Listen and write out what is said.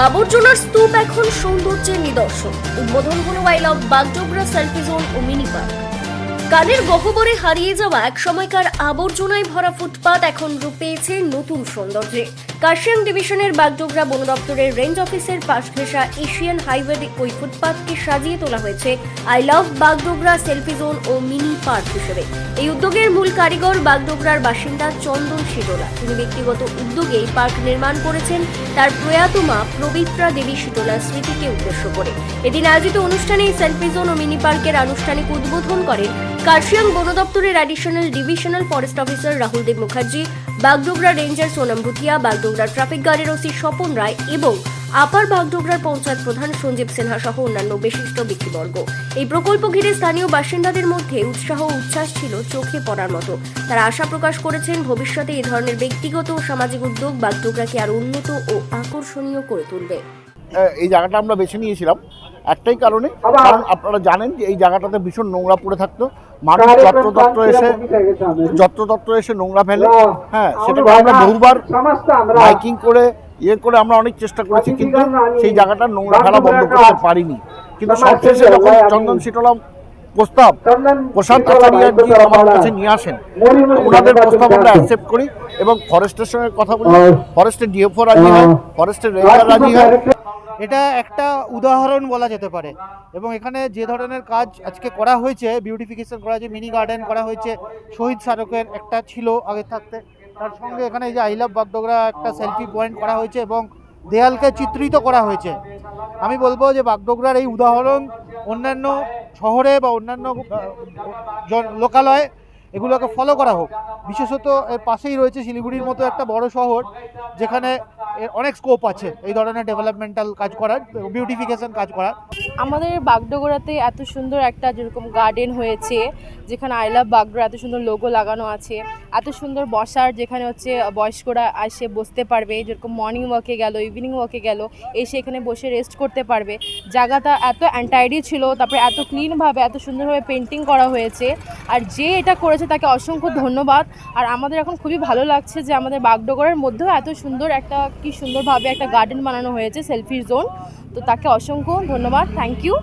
আবর্জনার স্তূপ এখন সৌন্দর্যের নিদর্শন। উদ্বোধন হল I love Bagdogra selfie zone O mini park কানের গহ্বরে হারিয়ে যাওয়া এক সময়কার আবর্জনায় ভরা ফুটপাত এখন রূপ পেয়েছে নতুন সৌন্দর্যে। কাশিয়ান ডিভিশনের বাগডোগরা বন দপ্তরের রেঞ্জ অফিসের পাশ ঘেঁষা এশিয়ান হাইওয়ে ওই ফুটপাতকে সাজিয়ে তোলা হয়েছে I love Bagdogra selfie zone O mini park হিসেবে। এই উদ্যোগের মূল কারিগর বাগডোগরার বাসিন্দা চন্দন শিটোলা তিনি ব্যক্তিগত উদ্যোগে এই পার্ক নির্মাণ করেছেন, তার প্রয়াত মা পবিত্রা দেবী শিটোলার স্মৃতিকে উদ্দেশ্য করে। এদিন আয়োজিত অনুষ্ঠানে এই সেলফি জোন ও মিনি পার্কের আনুষ্ঠানিক উদ্বোধন করেন কার্শিয়াং বন দপ্তরের additional divisional forest officer Rahul Dev Mukherjee, Bagdogra ranger Sonam Bhutia, Bagdogra traffic গার্ডের ওসি স্বপন রায় এবং আপার বাগডোগরার পঞ্চায়েত প্রধান সঞ্জীব সিনহা সহ অন্যান্য বিশিষ্ট ব্যক্তিবর্গ। এই প্রকল্প ঘিরে স্থানীয় বাসিন্দাদের মধ্যে উৎসাহ উচ্ছ্বাস ছিল চোখে পড়ার মতো। তারা আশা প্রকাশ করেছেন, ভবিষ্যতে এই ধরনের ব্যক্তিগত ও সামাজিক উদ্যোগ বাগডোগরাকে আরও উন্নত ও আকর্ষণীয় করে তুলবে। এই জায়গাটা আমরা বেছে নিয়েছিলাম একটাই কারণে, কারণ আপনারা জানেন যে এই জায়গাটাতে ভীষণ নোংরা পড়ে থাকতো। মানুষ যত্রতত্র এসে যত্রতত্র এসে নোংরা ফেলে। হ্যাঁ সেটাকে আমরা বহুবার মাইকিং করে ইয়ে করে আমরা অনেক চেষ্টা করেছি কিন্তু সেই জায়গাটা নোংরা ফেলা বন্ধ করতে পারিনি। কিন্তু সবশেষে যখন চন্দন শীতলাম প্রস্তাব প্রসাদ আচার্যজি আমার কাছে নিয়ে আসেন ওনাদের প্রস্তাব আমরা অ্যাকসেপ্ট করি এবং ফরেস্টের সঙ্গে কথা বলি ফরেস্টের ডিএফও রাজি হয়। ফরেস্টের রেঞ্জার রাজি হয়। এটা একটা উদাহরণ বলা যেতে পারে। এবং এখানে যে ধরনের কাজ আজকে করা হয়েছে বিউটিফিকেশন করা হয়েছে মিনি গার্ডেন করা হয়েছে, শহীদ স্মারকের একটা ছিল আগে থাকতে। তার সঙ্গে এখানে যে আই লাভ বাগডোগরা একটা সেলফি পয়েন্ট করা হয়েছে এবং দেয়ালকে চিত্রিত করা হয়েছে। আমি বলব যে বাগডোগরার এই উদাহরণ অন্যান্য শহরে বা অন্যান্য লোকালয়ে এগুলোকে ফলো করা হোক। বিশেষত এর পাশেই রয়েছে শিলিগুড়ির মতো একটা বড় শহর, যেখানে এর অনেক স্কোপ আছে এই ধরনের ডেভেলপমেন্টাল কাজ করার বিউটিফিকেশন কাজ করার। আমাদের বাগডোগরাতে এত সুন্দর একটা যেরকম গার্ডেন হয়েছে, যেখানে আই লাভ বাগডোরা এত সুন্দর লোগো লাগানো আছে, এত সুন্দর বসার যেখানে হচ্ছে বয়স্করা এসে বসতে পারবে, যেরকম মর্নিং ওয়াকে গেল ইভিনিং ওয়াকে গেল, এসে এখানে বসে রেস্ট করতে পারবে। জায়গাটা এত অ্যান্টাইডি ছিল, তারপরে এত ক্লিনভাবে এত সুন্দরভাবে পেন্টিং করা হয়েছে, আর যে এটা করেছে তাকে অসংখ্য ধন্যবাদ। আর আমাদের এখন খুবই ভালো লাগছে যে আমাদের বাগডোগরার মধ্যেও এত সুন্দর একটা কি সুন্দরভাবে একটা গার্ডেন বানানো হয়েছে সেলফি জোন। তো তাকে অসংখ্য ধন্যবাদ থ্যাংক ইউ।